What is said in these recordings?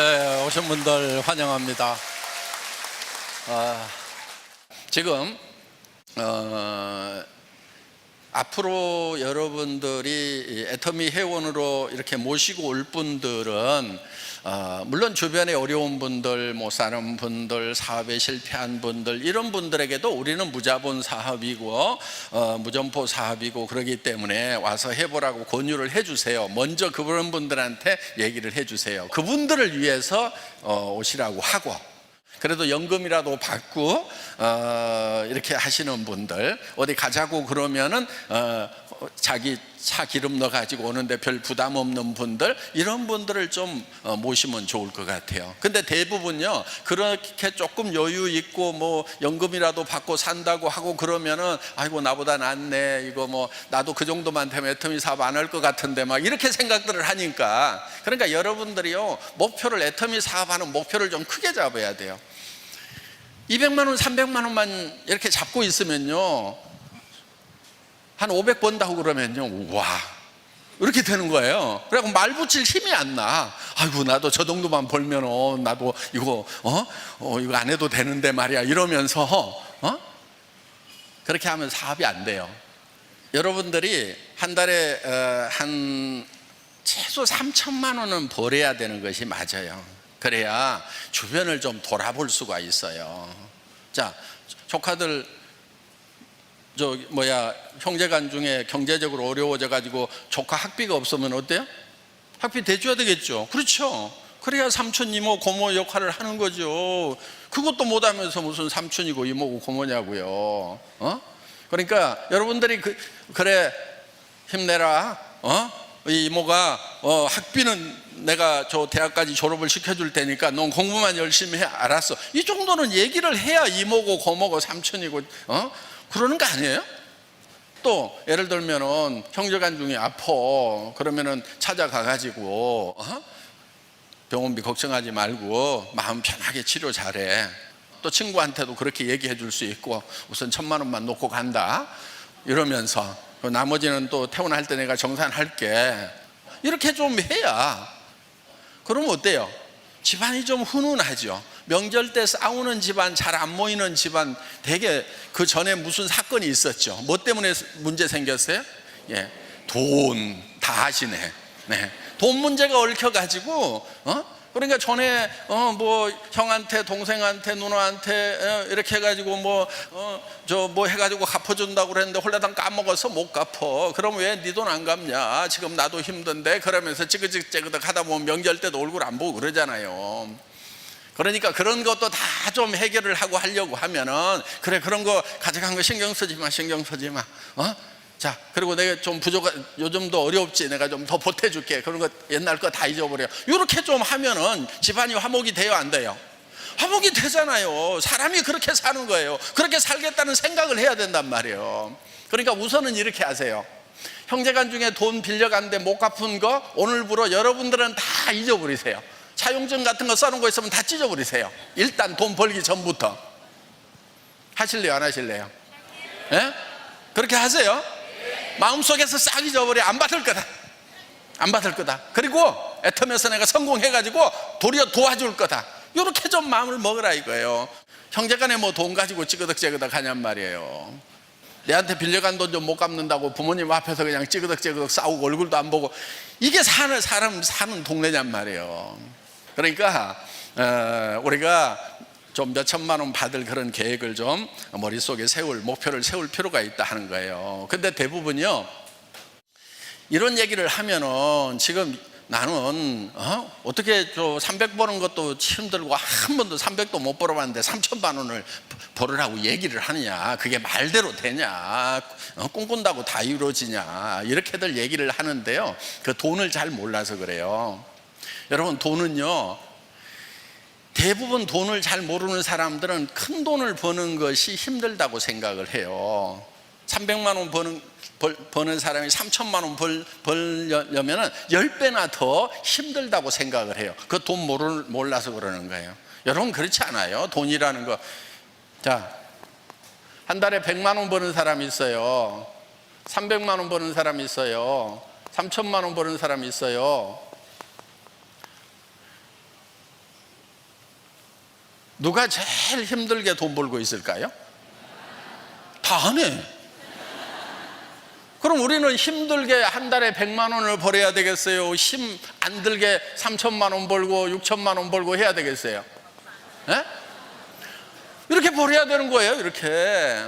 네, 오신 분들 환영합니다. 아, 지금 어, 앞으로 여러분들이 이 애터미 회원으로 이렇게 모시고 올 분들은 어, 물론 주변에 어려운 분들, 못 사는 분들, 사업에 실패한 분들 이런 분들에게도 우리는 무자본 사업이고 어, 무점포 사업이고 그러기 때문에 와서 해보라고 권유를 해주세요. 먼저 그런 분들한테 얘기를 해주세요. 그분들을 위해서 어, 오시라고 하고 그래도 연금이라도 받고 어, 이렇게 하시는 분들 어디 가자고 그러면은 어, 자기 차 기름 넣어 가지고 오는데 별 부담 없는 분들 이런 분들을 좀 어, 모시면 좋을 것 같아요. 근데 대부분요 그렇게 조금 여유 있고 뭐 연금이라도 받고 산다고 하고 그러면은 아이고 나보다 낫네 이거 뭐 나도 그 정도만 되면 애터미 사업 안 할 것 같은데 막 이렇게 생각들을 하니까 그러니까 여러분들이요 목표를 애터미 사업하는 목표를 좀 크게 잡아야 돼요. 200만 원, 300만 원만 이렇게 잡고 있으면요. 한 500 번다고 그러면요. 와. 이렇게 되는 거예요. 그래갖고 말 붙일 힘이 안 나. 아이고, 나도 저 정도만 벌면, 어, 나도 이거, 어? 어, 이거 안 해도 되는데 말이야. 이러면서, 어? 그렇게 하면 사업이 안 돼요. 여러분들이 한 달에, 어, 한 최소 3천만 원은 벌어야 되는 것이 맞아요. 그래야 주변을 좀 돌아볼 수가 있어요. 자, 조카들 저 뭐야 형제간 중에 경제적으로 어려워져 가지고 조카 학비가 없으면 어때요? 학비 대줘야 되겠죠. 그렇죠. 그래야 삼촌 이모 고모 역할을 하는 거죠. 그것도 못하면서 무슨 삼촌이고 이모고 고모냐고요. 어? 그러니까 여러분들이 그 그래 힘내라. 어? 이 이모가 어, 학비는 내가 저 대학까지 졸업을 시켜줄 테니까 넌 공부만 열심히 해 알았어 이 정도는 얘기를 해야 이모고 고모고 삼촌이고 어 그러는 거 아니에요? 또 예를 들면은 형제간 중에 아파 그러면은 찾아가 가지고 어? 병원비 걱정하지 말고 마음 편하게 치료 잘해 또 친구한테도 그렇게 얘기해 줄 수 있고 우선 천만 원만 놓고 간다 이러면서 그 나머지는 또 퇴원할 때 내가 정산할게 이렇게 좀 해야 그러면 어때요? 집안이 좀 훈훈하죠. 명절 때 싸우는 집안, 잘 안 모이는 집안, 되게 그 전에 무슨 사건이 있었죠. 뭐 때문에 문제 생겼어요? 예, 돈 다 하시네. 네, 돈 문제가 얽혀가지고, 어? 그러니까 전에 어 뭐 형한테 동생한테 누나한테 어, 이렇게 해가지고 뭐 어 저 뭐 해가지고 갚아준다고 그랬는데 홀라당 까먹어서 못 갚어. 그럼 왜 네 돈 안 갚냐? 지금 나도 힘든데 그러면서 찌그찌그찌그덕 하다 보면 명절 때도 얼굴 안 보고 그러잖아요. 그러니까 그런 것도 다 좀 해결을 하고 하려고 하면은 그래 그런 거 가져간 거 신경 쓰지 마 신경 쓰지 마. 어? 자, 그리고 내가 좀 부족한, 요즘도 어렵지. 내가 좀 더 보태줄게. 그런 거 옛날 거 다 잊어버려. 이렇게 좀 하면은 집안이 화목이 돼요, 안 돼요? 화목이 되잖아요. 사람이 그렇게 사는 거예요. 그렇게 살겠다는 생각을 해야 된단 말이에요. 그러니까 우선은 이렇게 하세요. 형제간 중에 돈 빌려갔는데 못 갚은 거 오늘부로 여러분들은 다 잊어버리세요. 차용증 같은 거 써놓은 거 있으면 다 찢어버리세요. 일단 돈 벌기 전부터. 하실래요, 안 하실래요? 예? 그렇게 하세요. 마음속에서 싹 잊어버려 안 받을 거다 안 받을 거다 그리고 애터면서 내가 성공해가지고 도리어 도와줄 거다 이렇게 좀 마음을 먹으라 이거예요 형제간에 뭐 돈 가지고 찌그덕찌그덕 하냔 말이에요 내한테 빌려간 돈 좀 못 갚는다고 부모님 앞에서 그냥 찌그덕찌그덕 싸우고 얼굴도 안 보고 이게 사는 사람 사는 동네냔 말이에요 그러니까 어, 우리가 좀 몇천만 원 받을 그런 계획을 좀 머릿속에 세울 목표를 세울 필요가 있다 하는 거예요. 근데 대부분요. 이런 얘기를 하면은 지금 나는 어? 떻게 저 300 버는 것도 힘들고 한 번도 300도 못 벌어봤는데 3천만 원을 벌으라고 얘기를 하느냐 그게 말대로 되냐 어? 꿈꾼다고 다 이루어지냐 이렇게들 얘기를 하는데요 그 돈을 잘 몰라서 그래요 여러분 돈은요 대부분 돈을 잘 모르는 사람들은 큰 돈을 버는 것이 힘들다고 생각을 해요. 300만 원 버는, 벌, 버는 사람이 3천만 원 벌, 벌려면 10배나 더 힘들다고 생각을 해요. 그 돈 몰라서 그러는 거예요. 여러분 그렇지 않아요. 돈이라는 거. 자, 한 달에 100만 원 버는 사람이 있어요. 300만 원 버는 사람이 있어요. 3천만 원 버는 사람이 있어요. 누가 제일 힘들게 돈 벌고 있을까요? 다안 해. 그럼 우리는 힘들게 한 달에 100만 원을 벌어야 되겠어요? 힘 안 들게 3천만 원 벌고 6천만 원 벌고 해야 되겠어요? 예? 이렇게 벌어야 되는 거예요, 이렇게.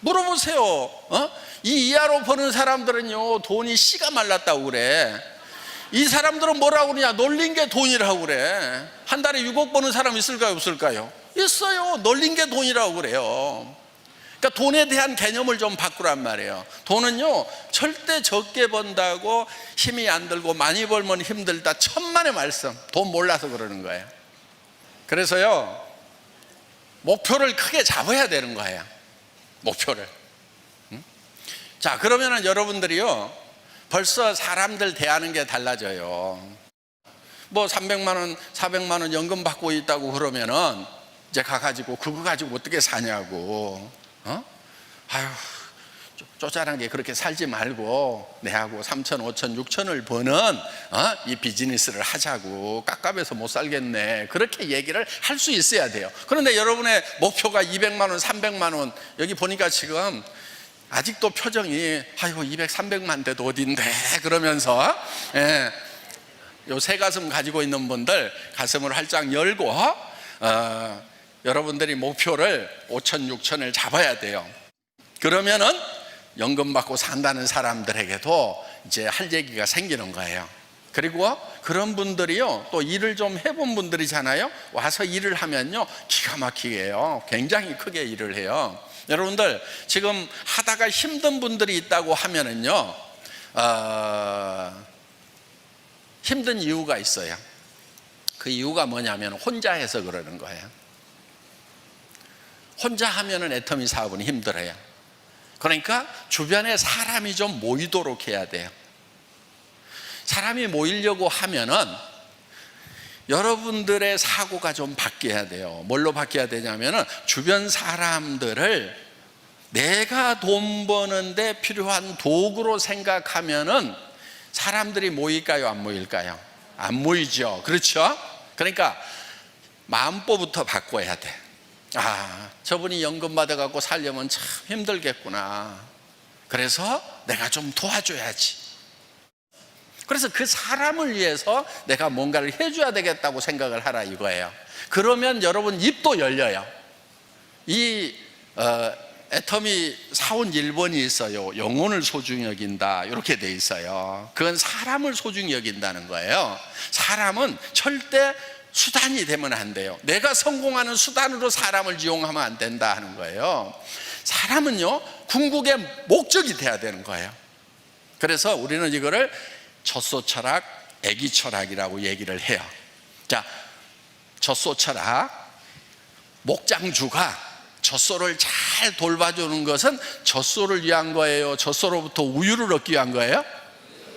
물어보세요. 어? 이 이하로 버는 사람들은요, 돈이 씨가 말랐다고 그래. 이 사람들은 뭐라고 그러냐? 놀린 게 돈이라고 그래. 한 달에 6억 버는 사람 있을까요? 없을까요? 있어요. 놀린 게 돈이라고 그래요. 그러니까 돈에 대한 개념을 좀 바꾸란 말이에요. 돈은요, 절대 적게 번다고 힘이 안 들고 많이 벌면 힘들다. 천만의 말씀. 돈 몰라서 그러는 거예요. 그래서요, 목표를 크게 잡아야 되는 거예요. 목표를. 응? 자, 그러면은 여러분들이요, 벌써 사람들 대하는 게 달라져요. 뭐 300만 원, 400만 원 연금 받고 있다고 그러면은 이제 가가지고 그거 가지고 어떻게 사냐고. 어? 아유, 쪼- 쪼잔하게 그렇게 살지 말고 내하고 3천, 5천, 6천을 버는 어? 이 비즈니스를 하자고 깝깝해서 못 살겠네. 그렇게 얘기를 할 수 있어야 돼요. 그런데 여러분의 목표가 200만 원, 300만 원 여기 보니까 지금 아직도 표정이 아이고 200, 300만 돼도 어딘데 그러면서 예. 요새 가슴 가지고 있는 분들 가슴을 활짝 열고 어, 여러분들이 목표를 5천, 6천을 잡아야 돼요. 그러면은 연금 받고 산다는 사람들에게도 이제 할 얘기가 생기는 거예요. 그리고 그런 분들이요, 또 일을 좀 해본 분들이잖아요. 와서 일을 하면요, 기가 막히게 해요. 굉장히 크게 일을 해요. 여러분들, 지금 하다가 힘든 분들이 있다고 하면은요, 어, 힘든 이유가 있어요. 그 이유가 뭐냐면 혼자 해서 그러는 거예요. 혼자 하면은 애터미 사업은 힘들어요. 그러니까 주변에 사람이 좀 모이도록 해야 돼요. 사람이 모이려고 하면은 여러분들의 사고가 좀 바뀌어야 돼요. 뭘로 바뀌어야 되냐면은 주변 사람들을 내가 돈 버는데 필요한 도구로 생각하면은 사람들이 모일까요? 안 모일까요? 안 모이죠. 그렇죠? 그러니까 마음법부터 바꿔야 돼. 아, 저분이 연금 받아갖고 살려면 참 힘들겠구나. 그래서 내가 좀 도와줘야지. 그래서 그 사람을 위해서 내가 뭔가를 해줘야 되겠다고 생각을 하라 이거예요. 그러면 여러분 입도 열려요. 이 어, 애터미 사원 1번이 있어요. 영혼을 소중히 여긴다. 이렇게 돼 있어요. 그건 사람을 소중히 여긴다는 거예요. 사람은 절대 수단이 되면 안 돼요. 내가 성공하는 수단으로 사람을 이용하면 안 된다 하는 거예요. 사람은요, 궁극의 목적이 돼야 되는 거예요. 그래서 우리는 이거를 젖소 철학, 애기 철학이라고 얘기를 해요. 자, 젖소 철학, 목장주가 젖소를 잘 돌봐주는 것은 젖소를 위한 거예요. 젖소로부터 우유를 얻기 위한 거예요.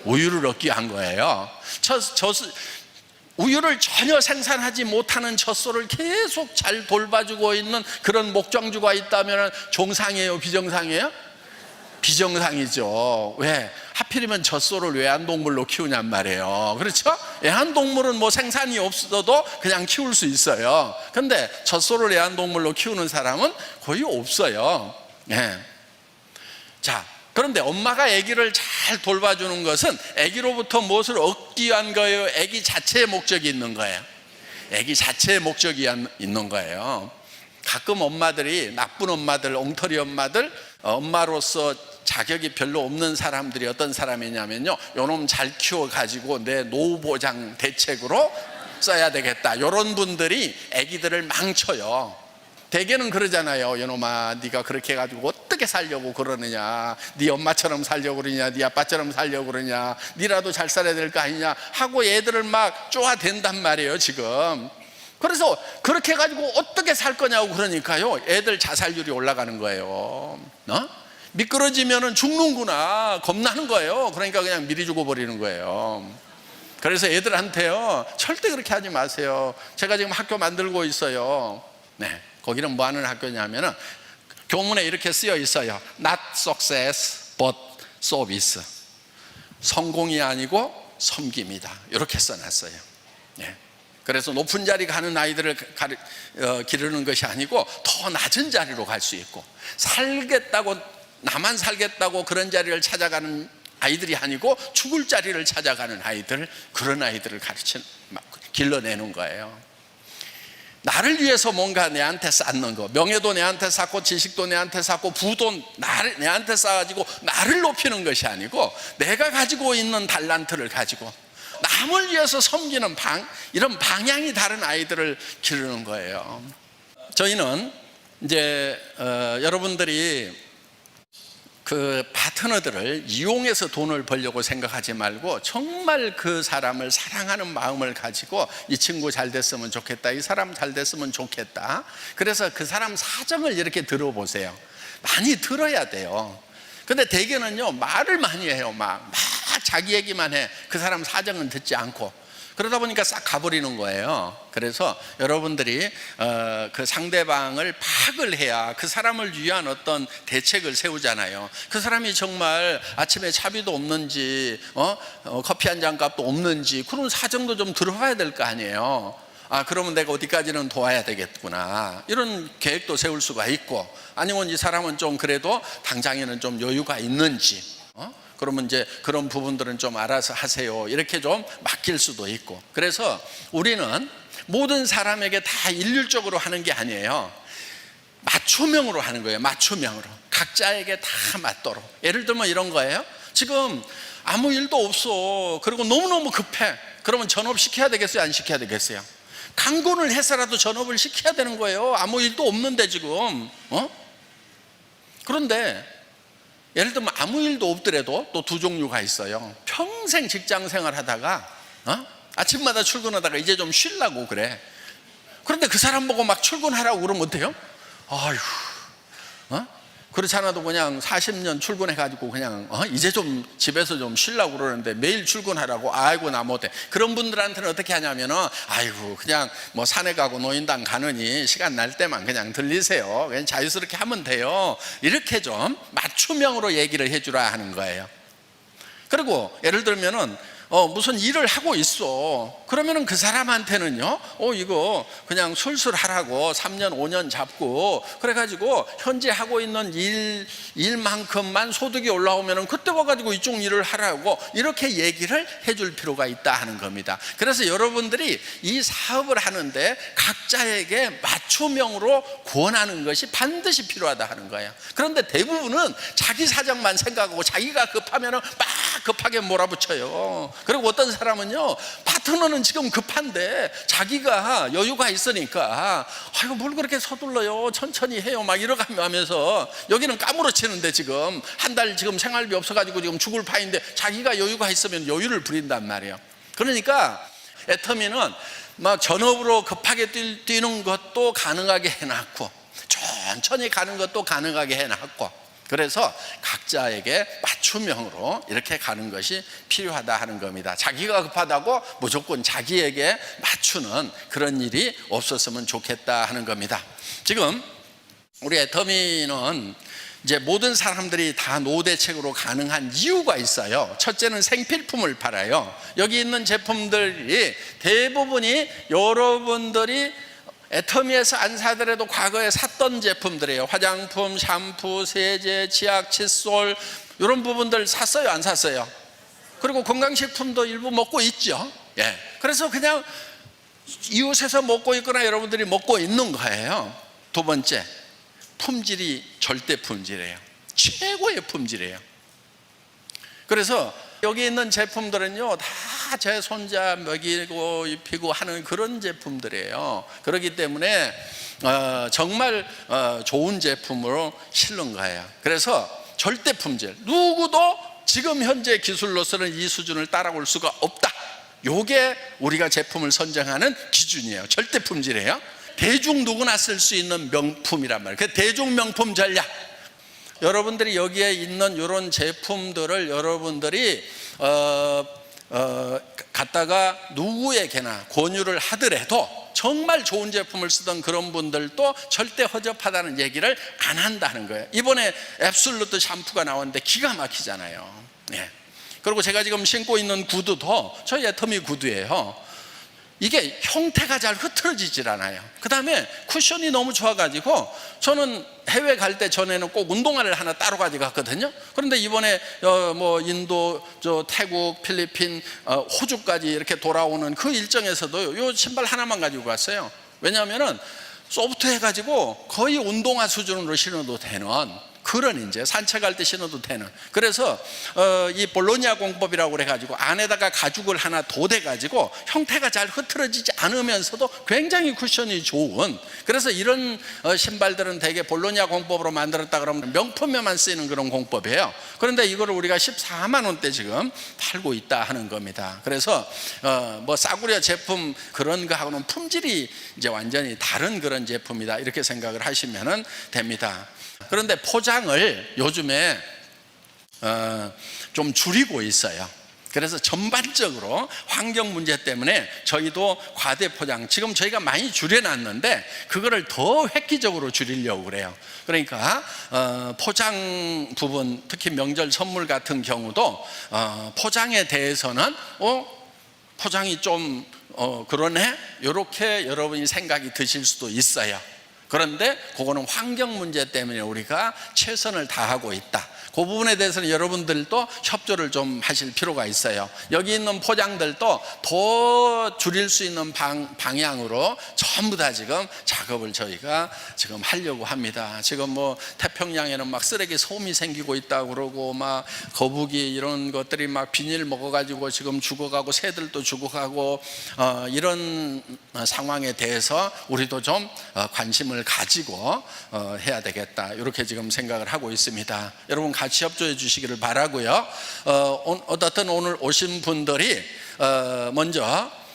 우유를 얻기 위한 거예요. 젖, 젖, 우유를 전혀 생산하지 못하는 젖소를 계속 잘 돌봐주고 있는 그런 목장주가 있다면 종상이에요, 비정상이에요? 비정상이죠. 왜? 하필이면 젖소를 외환동물로 키우냔 말이에요. 그렇죠? 애완동물은 뭐 생산이 없어도 그냥 키울 수 있어요. 근데 젖소를 애완동물로 키우는 사람은 거의 없어요. 예. 자, 그런데 엄마가 아기를 잘 돌봐주는 것은 아기로부터 무엇을 얻기 위한 거예요? 아기 자체의 목적이 있는 거예요. 아기 자체의 목적이 있는 거예요. 가끔 엄마들이 나쁜 엄마들, 엉터리 엄마들, 어, 엄마로서 자격이 별로 없는 사람들이 어떤 사람이냐면요. 요놈 잘 키워가지고 내 노후 보장 대책으로 써야 되겠다. 요런 분들이 아기들을 망쳐요. 대개는 그러잖아요. 요놈아, 네가 그렇게 해가지고 어떻게 살려고 그러느냐? 네 엄마처럼 살려고 그러냐? 네 아빠처럼 살려고 그러냐? 네라도 잘 살아야 될 거 아니냐? 하고 애들을 막 쪼아댄단 말이에요. 지금. 그래서 그렇게 해가지고 어떻게 살 거냐고 그러니까요. 애들 자살률이 올라가는 거예요. 어? 미끄러지면은 죽는구나. 겁나는 거예요. 그러니까 그냥 미리 죽어버리는 거예요. 그래서 애들한테요. 절대 그렇게 하지 마세요. 제가 지금 학교 만들고 있어요. 네. 거기는 뭐 하는 학교냐면은 교문에 이렇게 쓰여 있어요. Not success, but service. 성공이 아니고 섬김이다. 이렇게 써놨어요. 네. 그래서 높은 자리 가는 아이들을 가르, 어, 기르는 것이 아니고 더 낮은 자리로 갈 수 있고 살겠다고 나만 살겠다고 그런 자리를 찾아가는 아이들이 아니고 죽을 자리를 찾아가는 아이들 그런 아이들을 가르치는 길러내는 거예요. 나를 위해서 뭔가 내한테 쌓는 거 명예도 내한테 쌓고 지식도 내한테 쌓고 부도 나를, 내한테 쌓아가지고 나를 높이는 것이 아니고 내가 가지고 있는 달란트를 가지고 남을 위해서 섬기는 방 이런 방향이 다른 아이들을 기르는 거예요. 저희는 이제 어, 여러분들이 그 파트너들을 이용해서 돈을 벌려고 생각하지 말고 정말 그 사람을 사랑하는 마음을 가지고 이 친구 잘 됐으면 좋겠다. 이 사람 잘 됐으면 좋겠다. 그래서 그 사람 사정을 이렇게 들어보세요. 많이 들어야 돼요. 근데 대개는요, 말을 많이 해요. 막, 막 자기 얘기만 해. 그 사람 사정은 듣지 않고. 그러다 보니까 싹 가버리는 거예요. 그래서 여러분들이 어, 그 상대방을 파악을 해야 그 사람을 위한 어떤 대책을 세우잖아요. 그 사람이 정말 아침에 차비도 없는지, 어? 어, 커피 한 잔 값도 없는지 그런 사정도 좀 들어봐야 될 거 아니에요. 아, 그러면 내가 어디까지는 도와야 되겠구나. 이런 계획도 세울 수가 있고, 아니면 이 사람은 좀 그래도 당장에는 좀 여유가 있는지, 어? 그러면 이제 그런 부분들은 좀 알아서 하세요. 이렇게 좀 맡길 수도 있고. 그래서 우리는 모든 사람에게 다 일률적으로 하는 게 아니에요. 맞춤형으로 하는 거예요. 맞춤형으로. 각자에게 다 맞도록. 예를 들면 이런 거예요. 지금 아무 일도 없어. 그리고 너무너무 급해. 그러면 전업 시켜야 되겠어요? 안 시켜야 되겠어요? 강권을 해서라도 전업을 시켜야 되는 거예요. 아무 일도 없는데 지금. 어? 그런데 예를 들면 아무 일도 없더라도 또 두 종류가 있어요. 평생 직장 생활 하다가 어? 아침마다 출근하다가 이제 좀 쉬려고 그래. 그런데 그 사람 보고 막 출근하라고 그러면 어때요? 아휴, 어? 그렇지 않아도 그냥 40년 출근해가지고 그냥 어? 이제 좀 집에서 좀 쉬려고 그러는데 매일 출근하라고? 아이고 나 못해. 그런 분들한테는 어떻게 하냐면은 아이고 그냥 뭐 산에 가고 노인당 가느니 시간 날 때만 그냥 들리세요. 그냥 자유스럽게 하면 돼요. 이렇게 좀 맞춤형으로 얘기를 해주라 하는 거예요. 그리고 예를 들면은 어, 무슨 일을 하고 있어. 그러면은 그 사람한테는요, 어, 이거 그냥 술술 하라고 3년, 5년 잡고, 그래가지고 현재 하고 있는 일, 일만큼만 소득이 올라오면은 그때 와가지고 이쪽 일을 하라고 이렇게 얘기를 해줄 필요가 있다 하는 겁니다. 그래서 여러분들이 이 사업을 하는데 각자에게 맞춤형으로 권하는 것이 반드시 필요하다 하는 거예요. 그런데 대부분은 자기 사정만 생각하고 자기가 급하면은 막 급하게 몰아붙여요. 그리고 어떤 사람은요, 파트너는 지금 급한데 자기가 여유가 있으니까, 아이고, 뭘 그렇게 서둘러요. 천천히 해요. 막 이러가면서 여기는 까무러치는데 지금 한 달 지금 생활비 없어가지고 지금 죽을 파인데 자기가 여유가 있으면 여유를 부린단 말이에요. 그러니까 애터미는 막 전업으로 급하게 뛰는 것도 가능하게 해놨고, 천천히 가는 것도 가능하게 해놨고, 그래서 각자에게 맞춤형으로 이렇게 가는 것이 필요하다 하는 겁니다. 자기가 급하다고 무조건 자기에게 맞추는 그런 일이 없었으면 좋겠다 하는 겁니다. 지금 우리 애터미는 이제 모든 사람들이 다 노대책으로 가능한 이유가 있어요. 첫째는 생필품을 팔아요. 여기 있는 제품들이 대부분이 여러분들이 애터미에서 안 사더라도 과거에 샀던 제품들이에요. 화장품, 샴푸, 세제, 치약, 칫솔 이런 부분들 샀어요, 안 샀어요? 그리고 건강식품도 일부 먹고 있죠. 예. 그래서 그냥 이웃에서 먹고 있거나 여러분들이 먹고 있는 거예요. 두 번째, 품질이 절대 품질이에요. 최고의 품질이에요. 그래서 여기 있는 제품들은요, 다 제 손자 먹이고 입히고 하는 그런 제품들이에요. 그렇기 때문에 어, 정말 어, 좋은 제품으로 실는 거예요. 그래서 절대 품질. 누구도 지금 현재 기술로서는 이 수준을 따라올 수가 없다. 요게 우리가 제품을 선정하는 기준이에요. 절대 품질이에요. 대중 누구나 쓸 수 있는 명품이란 말이에요. 그 대중 명품 전략. 여러분들이 여기에 있는 이런 제품들을 여러분들이 어, 어, 갖다가 누구에게나 권유를 하더라도 정말 좋은 제품을 쓰던 그런 분들도 절대 허접하다는 얘기를 안 한다는 거예요. 이번에 앱솔루트 샴푸가 나왔는데 기가 막히잖아요. 예. 그리고 제가 지금 신고 있는 구두도 저희 애터미 구두예요. 이게 형태가 잘 흐트러지질 않아요. 그 다음에 쿠션이 너무 좋아가지고 저는 해외 갈 때 전에는 꼭 운동화를 하나 따로 가져갔거든요. 그런데 이번에 어, 뭐 인도, 저 태국, 필리핀, 어, 호주까지 이렇게 돌아오는 그 일정에서도 요 신발 하나만 가지고 갔어요. 왜냐하면은 소프트 해가지고 거의 운동화 수준으로 신어도 되는 그런 이제 산책할 때 신어도 되는. 그래서 어, 이 볼로니아 공법이라고 그래가지고 안에다가 가죽을 하나 돋해가지고 형태가 잘 흐트러지지 않으면서도 굉장히 쿠션이 좋은. 그래서 이런 어, 신발들은 대개 볼로니아 공법으로 만들었다 그러면 명품에만 쓰이는 그런 공법이에요. 그런데 이거를 우리가 14만 원대 지금 팔고 있다 하는 겁니다. 그래서 어, 뭐 싸구려 제품 그런 거하고는 품질이 이제 완전히 다른 그런 제품이다. 이렇게 생각을 하시면 됩니다 그런데 포장을 요즘에 어, 좀 줄이고 있어요. 그래서 전반적으로 환경 문제 때문에 저희도 과대 포장 지금 저희가 많이 줄여놨는데 그거를 더 획기적으로 줄이려고 그래요. 그러니까 어, 포장 부분 특히 명절 선물 같은 경우도 어, 포장에 대해서는 어 포장이 좀 어, 그러네 이렇게 여러분이 생각이 드실 수도 있어요. 그런데 그거는 환경 문제 때문에 우리가 최선을 다하고 있다. 그 부분에 대해서는 여러분들도 협조를 좀 하실 필요가 있어요. 여기 있는 포장들도 더 줄일 수 있는 방, 방향으로 전부 다 지금 작업을 저희가 지금 하려고 합니다. 지금 뭐 태평양에는 막 쓰레기 소음이 생기고 있다고 그러고 막 거북이 이런 것들이 막 비닐 먹어가지고 지금 죽어가고 새들도 죽어가고 어, 이런 상황에 대해서 우리도 좀 어, 관심을 가지고 어, 해야 되겠다. 이렇게 지금 생각을 하고 있습니다. 여러분 같이 협조해 주시기를 바라고요. 어, 오- 어떻든 오늘 오신 분들이 어, 먼저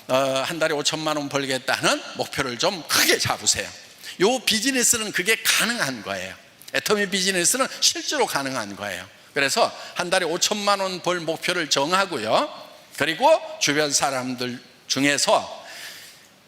어, 한 달에 5천만 원 벌겠다는 목표를 좀 크게 잡으세요. 요 비즈니스는 그게 가능한 거예요. 애터미 비즈니스는 실제로 가능한 거예요. 그래서 한 달에 5천만 원 벌 목표를 정하고요. 그리고 주변 사람들 중에서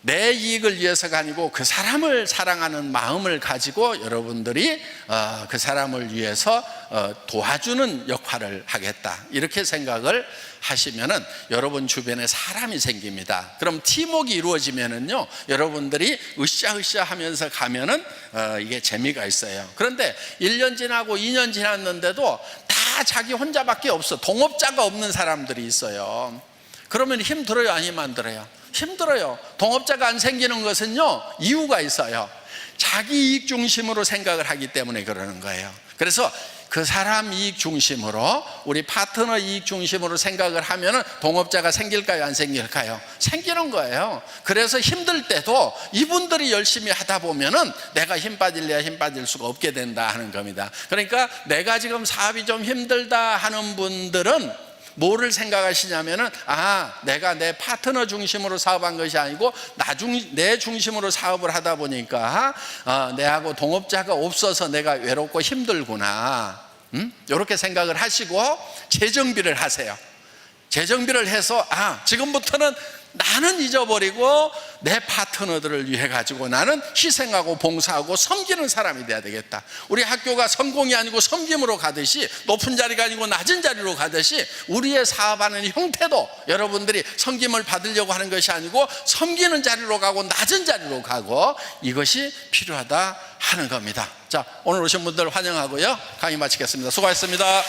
내 이익을 위해서가 아니고 그 사람을 사랑하는 마음을 가지고 여러분들이 어, 그 사람을 위해서 어, 도와주는 역할을 하겠다 이렇게 생각을 하시면은 여러분 주변에 사람이 생깁니다. 그럼 팀워크가 이루어지면은요 여러분들이 으쌰으쌰 하면서 가면은 어, 이게 재미가 있어요. 그런데 1년 지나고 2년 지났는데도 다 자기 혼자밖에 없어 동업자가 없는 사람들이 있어요. 그러면 힘들어요, 아니면 안 들어요? 힘들어요. 동업자가 안 생기는 것은요, 이유가 있어요. 자기 이익 중심으로 생각을 하기 때문에 그러는 거예요. 그래서 그 사람 이익 중심으로 우리 파트너 이익 중심으로 생각을 하면은 동업자가 생길까요, 안 생길까요? 생기는 거예요. 그래서 힘들 때도 이분들이 열심히 하다 보면은 내가 힘 빠질래야 힘 빠질 수가 없게 된다 하는 겁니다. 그러니까 내가 지금 사업이 좀 힘들다 하는 분들은 뭐를 생각하시냐면은 아 내가 내 파트너 중심으로 사업한 것이 아니고 나중 내 중심으로 사업을 하다 보니까 아, 내하고 동업자가 없어서 내가 외롭고 힘들구나 음? 이렇게 생각을 하시고 재정비를 하세요 재정비를 해서 아 지금부터는 나는 잊어버리고 내 파트너들을 위해 가지고 나는 희생하고 봉사하고 섬기는 사람이 돼야 되겠다. 우리 학교가 성공이 아니고 섬김으로 가듯이 높은 자리가 아니고 낮은 자리로 가듯이 우리의 사업하는 형태도 여러분들이 섬김을 받으려고 하는 것이 아니고 섬기는 자리로 가고 낮은 자리로 가고 이것이 필요하다 하는 겁니다. 자 오늘 오신 분들 환영하고요. 강의 마치겠습니다. 수고하셨습니다.